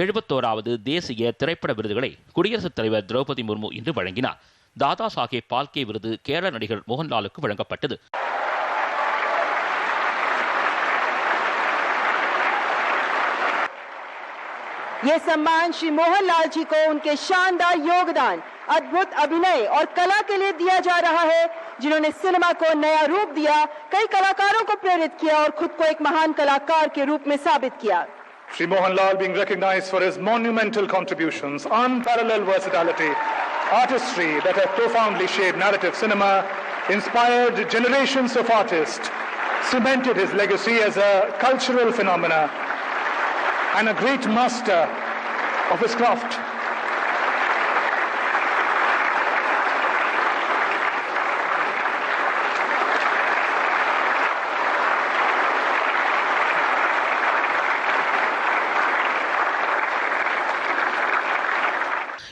எழுபத்தோராவது தேசிய திரைப்பட விருதுகளை குடியரசுத் தலைவர் திரௌபதி முர்மு இன்று வழங்கினார் தாதா சாஹேப் பால்கே விருது கேரள நடிகர் மோகன்லாலுக்கு வழங்கப்பட்டது ये सम्मान श्री मोहनलाल जी को उनके शानदार योगदान अद्भुत अभिनय और कला के लिए दिया जा रहा है जिन्होंने सिनेमा को नया रूप दिया कई कलाकारों को प्रेरित किया और खुद को एक महान कलाकार के रूप में साबित किया Sri Mohanlal being recognized for his monumental contributions, unparalleled versatility, artistry that have profoundly shaped narrative cinema, inspired generations of artists, cemented his legacy as a cultural phenomena, and a great master of his craft.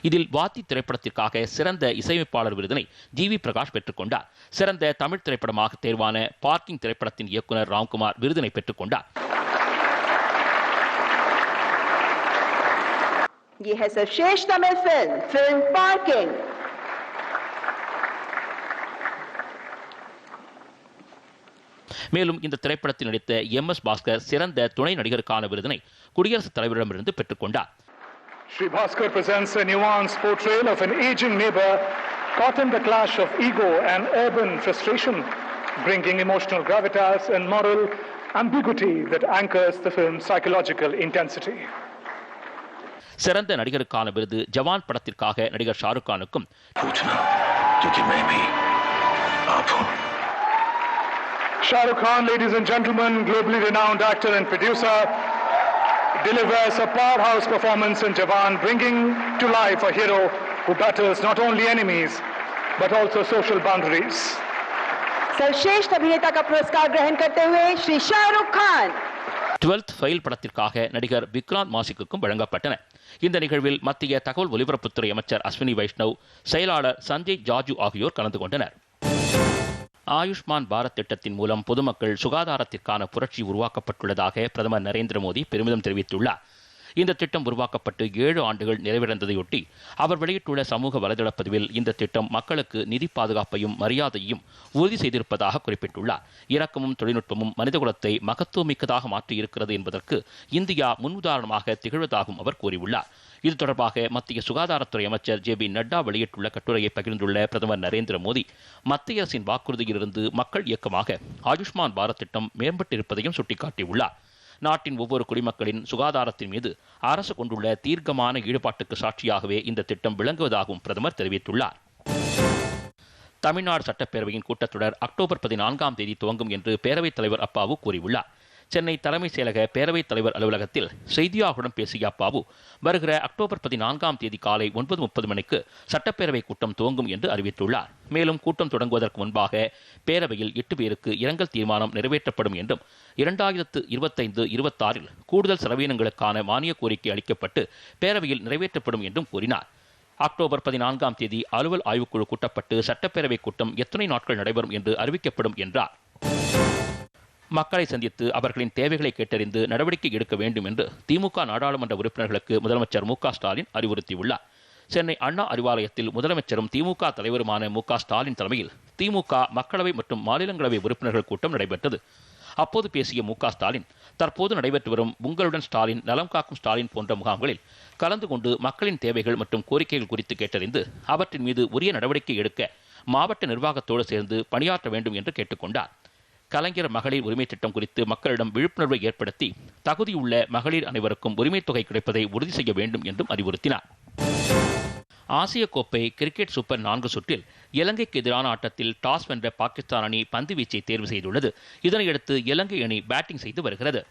இதில் வாத்தி திரைப்படத்திற்காக சிறந்த இசையமைப்பாளர் விருதினை G we Prakash பெற்றுக்கொண்டார் சிறந்த தமிழ் திரைப்படமாக தேர்வான parking திரைப்படத்தின் இயக்குனர் ராம்குமார் விருதினை பெற்றுக்கொண்டார் ये है सर्वश्रेष्ठ तमिल फिल्म फिल्म पार्किंग மேலும் இந்த திரைப்படத்தில் நடித்த எம் எஸ் பாஸ்கர் சிறந்த துணை நடிகருக்கான விருதினை குடியரசுத் தலைவரிடமிருந்து பெற்றுக்கொண்டார் Sri Bhaskar presents a nuanced portrayal of an aging neighbor caught in the clash of ego and urban frustration, bringing emotional gravitas and moral ambiguity that anchors the film's psychological intensity. சிறந்த நடிகருக்கான விருது ஜவான் படத்திற்காக நடிகர் Shahrukh கானுக்கும் Shahrukh Khan, ladies and gentlemen, globally renowned actor and producer, delivers a powerhouse performance in Jawan, bringing to life a hero who battles not only enemies but also social boundaries. सर्वश्रेष्ठ अभिनेता का पुरस्कार ग्रहण करते हुए श्री शाहरुख खान டுவெல்த் ஃபைல் படத்திற்காக நடிகர் விக்ராந்த் மாசிக்குக்கும் வழங்கப்பட்டன இந்த நிகழ்வில் மத்திய தகவல் ஒலிபரப்புத்துறை அமைச்சர் அஸ்வினி வைஷ்ணவ் செயலாளர் சஞ்சய் ஜாஜு ஆகியோர் கலந்து கொண்டனர் ஆயுஷ்மான் பாரத் திட்டத்தின் மூலம் பொதுமக்கள் சுகாதாரத்திற்கான புரட்சி உருவாக்கப்பட்டுள்ளதாக பிரதமர் நரேந்திர மோடி பெருமிதம் தெரிவித்துள்ளார். இந்த திட்டம் உருவாக்கப்பட்டு ஏழு ஆண்டுகள் நிறைவடைந்ததையொட்டி அவர் வெளியிட்டுள்ள சமூக வலைதள பதிவில் இந்த திட்டம் மக்களுக்கு நிதி பாதுகாப்பையும் மரியாதையும் உறுதி செய்திருப்பதாக குறிப்பிட்டுள்ளார். இறக்கமும் தொழில்நுட்பமும் மனிதகுலத்தை மகத்துவமிக்கதாக மாற்றியிருக்கிறது என்பதற்கு இந்தியா முன்னுதாரணமாக திகழ்வதாகவும் அவர் கூறியுள்ளார். இது தொடர்பாக மத்திய சுகாதாரத்துறை அமைச்சர் ஜே பி நட்டா வெளியிட்டுள்ள கட்டுரையை பகிர்ந்துள்ள பிரதமர் நரேந்திர மோடி மத்திய அரசின் வாக்குறுதியிலிருந்து மக்கள் இயக்கமாக ஆயுஷ்மான் பாரத் திட்டம் மேம்பட்டிருப்பதையும் சுட்டிக்காட்டியுள்ளார். நாட்டின் ஒவ்வொரு குடிமக்களின் சுகாதாரத்தின் மீது அரசு கொண்டுள்ள தீர்க்கமான ஈடுபாட்டுக்கு சாட்சியாகவே இந்த திட்டம் விளங்குவதாகவும் பிரதமர் தெரிவித்துள்ளார். தமிழ்நாடு சட்டப்பேரவையின் கூட்டத்தொடர் அக்டோபர் பதினான்காம் தேதி துவங்கும் என்று பேரவைத் தலைவர் அப்பாவு கூறியுள்ளார். சென்னை தலைமைச் செயலக பேரவைத் தலைவர் அலுவலகத்தில் செய்தியாளர்களிடம் பேசிய அப்பாவு வருகிற அக்டோபர் பதினான்காம் தேதி காலை ஒன்பது முப்பது மணிக்கு சட்டப்பேரவை கூட்டம் துவங்கும் என்று அறிவித்துள்ளார். மேலும் கூட்டம் தொடங்குவதற்கு முன்பாக பேரவையில் எட்டு பேருக்கு இரங்கல் தீர்மானம் நிறைவேற்றப்படும் என்றும் இரண்டாயிரத்து இருபத்தைந்து இருபத்தாறில் கூடுதல் செலவினங்களுக்கான மானிய கோரிக்கை அளிக்கப்பட்டு பேரவையில் நிறைவேற்றப்படும் என்றும் கூறினார். அக்டோபர் பதினான்காம் தேதி அலுவல் ஆய்வுக்குழு கூட்டப்பட்டு சட்டப்பேரவை கூட்டம் எத்தனை நாட்கள் நடைபெறும் என்று அறிவிக்கப்படும் என்றார். மக்களை சந்தித்து அவர்களின் தேவைகளை கேட்டறிந்து நடவடிக்கை எடுக்க வேண்டும் என்று திமுக நாடாளுமன்ற உறுப்பினர்களுக்கு முதலமைச்சர் மு ஸ்டாலின் அறிவுறுத்தியுள்ளார். சென்னை அண்ணா அறிவாலயத்தில் முதலமைச்சரும் திமுக தலைவருமான மு ஸ்டாலின் தலைமையில் திமுக மக்களவை மற்றும் மாநிலங்களவை உறுப்பினர்கள் கூட்டம் நடைபெற்றது. அப்போது பேசிய மு ஸ்டாலின் தற்போது நடைபெற்று வரும் உங்களுடன் ஸ்டாலின் நலம் காக்கும் ஸ்டாலின் போன்ற முகாம்களில் கலந்து கொண்டு மக்களின் தேவைகள் மற்றும் கோரிக்கைகள் குறித்து கேட்டறிந்து அவற்றின் மீது உரிய நடவடிக்கை எடுக்க மாவட்ட நிர்வாகத்தோடு சேர்ந்து பணியாற்ற வேண்டும் என்று கேட்டுக்கொண்டார். கலைஞர் மகளிர் உரிமை திட்டம் குறித்து மக்களிடம் விழிப்புணர்வை ஏற்படுத்தி தகுதியுள்ள மகளிர் அனைவருக்கும் உரிமைத் தொகை கிடைப்பதை உறுதி செய்ய வேண்டும் என்றும் அறிவுறுத்தினார். ஆசிய கோப்பை கிரிக்கெட் சூப்பர் நான்கு சுற்றில் இலங்கைக்கு எதிரான ஆட்டத்தில் டாஸ் வென்ற பாகிஸ்தான் அணி பந்து வீச்சை தேர்வு செய்துள்ளது. இதனையடுத்து இலங்கை அணி பேட்டிங் செய்து வருகிறது.